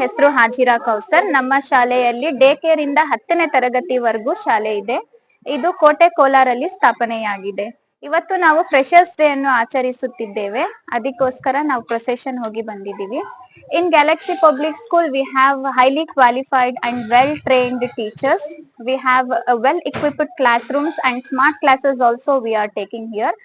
ಹೆಸರು ಹಾಜಿರಾ ಕೌಸರ್. ನಮ್ಮ ಶಾಲೆಯಲ್ಲಿ ಡೇ ಕೇರ್ ಇಂದ ಹತ್ತನೇ ತರಗತಿವರೆಗೂ ಶಾಲೆ ಇದೆ. ಇದು ಕೋಟೆ ಕೋಲಾರಲ್ಲಿ ಸ್ಥಾಪನೆಯಾಗಿದೆ. ಇವತ್ತು ನಾವು ಫ್ರೆಶರ್ಸ್ ಡೇ ಅನ್ನು ಆಚರಿಸುತ್ತಿದ್ದೇವೆ. ಅದಕ್ಕೋಸ್ಕರ ನಾವು ಪ್ರೊಸೆಷನ್ ಹೋಗಿ ಬಂದಿದ್ದೀವಿ. In Galaxy public school we have highly qualified and well trained teachers we have well equipped classrooms and smart classes also we are taking here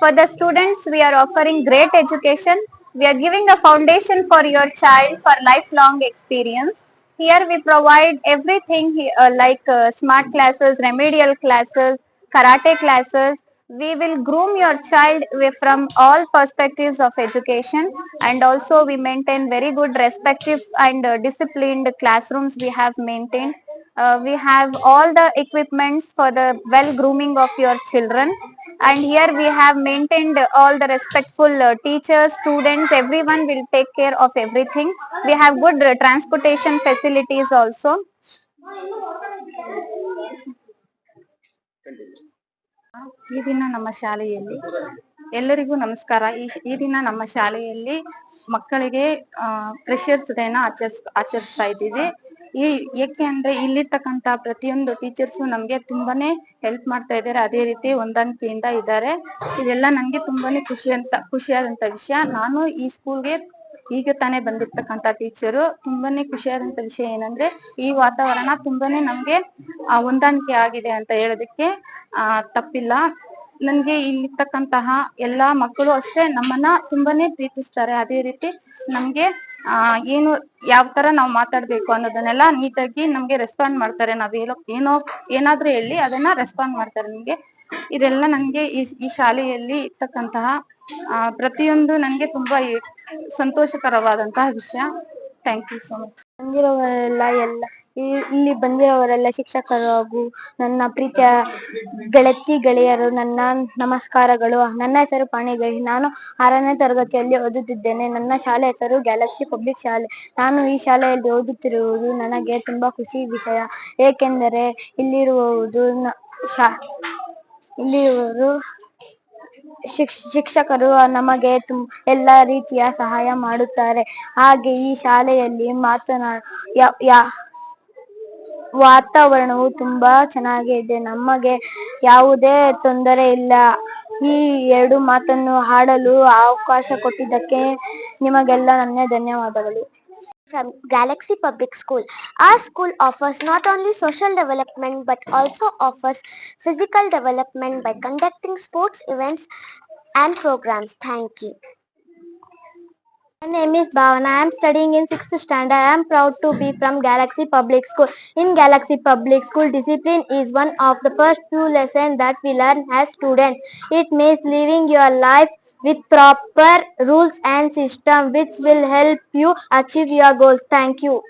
for the students we are offering great education. We are giving a foundation for your child for lifelong experience. Here we provide everything he- uh, like uh, smart classes remedial classes karate classes. We will groom your child from all perspectives of education. And also we maintain very good respective and uh, disciplined classrooms we have maintained. Uh, we have all the equipments for the well grooming of your children and here we have maintained all the respectful uh, teachers students everyone will take care of everything we have good uh, transportation facilities also ಈ ದಿನ ನಮ್ಮ ಶಾಲೆಯಲ್ಲಿ ಎಲ್ಲರಿಗೂ ನಮಸ್ಕಾರ ಈ ಈ ದಿನ ನಮ್ಮ ಶಾಲೆಯಲ್ಲಿ ಮಕ್ಕಳಿಗೆ ಫ್ರೆಶರ್ಸ್ ಡೇನ ಆಚರಿಸ್ ಆಚರಿಸ್ತಾ ಇದ್ದೀವಿ ಈ ಏಕೆ ಅಂದ್ರೆ ಇಲ್ಲಿರ್ತಕ್ಕಂತ ಪ್ರತಿಯೊಂದು ಟೀಚರ್ಸ್ ನಮ್ಗೆ ತುಂಬಾನೇ ಹೆಲ್ಪ್ ಮಾಡ್ತಾ ಇದ್ದಾರೆ ಅದೇ ರೀತಿ ಹೊಂದಾಣಿಕೆಯಿಂದ ಇದ್ದಾರೆ ಇದೆಲ್ಲ ನನ್ಗೆ ತುಂಬಾನೇ ಖುಷಿ ಅಂತ ಖುಷಿಯಾದಂತ ವಿಷಯ. ನಾನು ಈ ಸ್ಕೂಲ್ಗೆ ಈಗ ತಾನೇ ಬಂದಿರ್ತಕ್ಕಂತ ಟೀಚರು ತುಂಬಾನೇ ಖುಷಿಯಾದಂತ ವಿಷಯ ಏನಂದ್ರೆ ಈ ವಾತಾವರಣ ತುಂಬಾನೇ ನಮ್ಗೆ ಹೊಂದಾಣಿಕೆ ಆಗಿದೆ ಅಂತ ಹೇಳೋದಕ್ಕೆ, ಆ, ತಪ್ಪಿಲ್ಲ. ನನ್ಗೆ ಇಲ್ಲಿರ್ತಕ್ಕಂತಹ ಎಲ್ಲಾ ಮಕ್ಕಳು ಅಷ್ಟೇ ನಮ್ಮನ್ನ ತುಂಬಾನೇ ಪ್ರೀತಿಸ್ತಾರೆ. ಅದೇ ರೀತಿ ನಮ್ಗೆ ಆ, ಏನು, ಯಾವ ತರ ನಾವು ಮಾತಾಡ್ಬೇಕು ಅನ್ನೋದನ್ನೆಲ್ಲ ನೀಟಾಗಿ ನಮ್ಗೆ ರೆಸ್ಪಾಂಡ್ ಮಾಡ್ತಾರೆ. ನಾವ್ ಹೇಳೋ, ಏನೋ, ಏನಾದ್ರೂ ಹೇಳಿ ಅದನ್ನ ರೆಸ್ಪಾಂಡ್ ಮಾಡ್ತಾರೆ ನಮ್ಗೆ. ಇದೆಲ್ಲ ನಂಗೆ ಈ ಈ ಶಾಲೆಯಲ್ಲಿ ಇರ್ತಕ್ಕಂತಹ, ಆ, ಪ್ರತಿಯೊಂದು ನಂಗೆ ತುಂಬಾ ಸಂತೋಷಕರವಾದಂತಹ ವಿಷಯ. ಥ್ಯಾಂಕ್ ಯು ಸೋ ಮಚ್ ಬಂದಿರೋವರೆಲ್ಲ ಎಲ್ಲ ಇಲ್ಲಿ ಬಂದಿರುವವರೆಲ್ಲ ಶಿಕ್ಷಕರು ಹಾಗೂ ನನ್ನ ಪ್ರೀತಿಯ ಗೆಳತಿ ಗೆಳೆಯರು, ನನ್ನ ನಮಸ್ಕಾರಗಳು, ನನ್ನ ಹೆಸರು ಪಾಣಿಗಳಿ ನಾನು ಆರನೇ ತರಗತಿಯಲ್ಲಿ ಓದುತ್ತಿದ್ದೇನೆ. ನನ್ನ ಶಾಲೆ ಹೆಸರು ಗ್ಯಾಲಕ್ಸಿ ಪಬ್ಲಿಕ್ ಶಾಲೆ. ನಾನು ಈ ಶಾಲೆಯಲ್ಲಿ ಓದುತ್ತಿರುವುದು ನನಗೆ ತುಂಬಾ ಖುಷಿ ವಿಷಯ. ಏಕೆಂದರೆ ಇಲ್ಲಿರುವುದು ಶಾ ಇಲ್ಲಿರುವರು ಶಿಕ್ಷ ಶಿಕ್ಷಕರು ನಮಗೆ ತುಂ ಎಲ್ಲ ರೀತಿಯ ಸಹಾಯ ಮಾಡುತ್ತಾರೆ. ಹಾಗೆ ಈ ಶಾಲೆಯಲ್ಲಿ ಮಾತನಾ ಯಾ- ಯಾ- ವಾತಾವರಣವು ತುಂಬಾ ಚೆನ್ನಾಗಿದೆ ನಮಗೆ ಯಾವುದೇ ತೊಂದರೆ ಇಲ್ಲ ಈ ಎರಡು ಮಾತನ್ನು ಹಾಡಲು ಅವಕಾಶ ಕೊಟ್ಟಿದ್ದಕ್ಕೆ ನಿಮಗೆಲ್ಲ ನನ್ನ ಧನ್ಯವಾದಗಳು from Galaxy Public School. Our school offers not only social development but also offers physical development by conducting sports events and programs. Thank you. My name is Bhavana. I am studying in 6th standard. I am proud to be from Galaxy Public School. In Galaxy Public School, discipline is one of the first few lessons that we learn as students. It means living your life with proper rules and system which will help you achieve your goals. Thank you.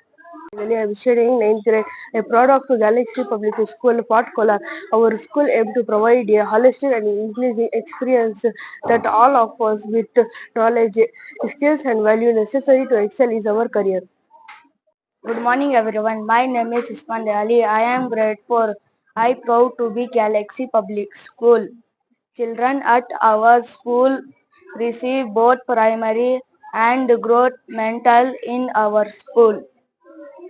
Finally, I am studying ninth grade, a product of Galaxy Public School, Fort Kolar. Our school aims to provide a holistic and inclusive experience that all of us with knowledge, skills and value necessary to excel is our career. Good morning everyone. My name is Usman Ali. I am grade 4. I proud to be Galaxy Public School. Children at our school receive both primary and growth mental in our school.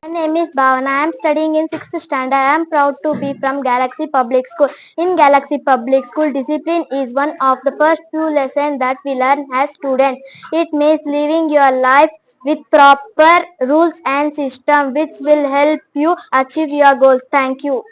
My name is Bhavana. I am studying in 6th standard. I am proud to be from Galaxy Public School. In Galaxy Public School, discipline is one of the first few lessons that we learn as students. It means living your life with proper rules and system which will help you achieve your goals. Thank you.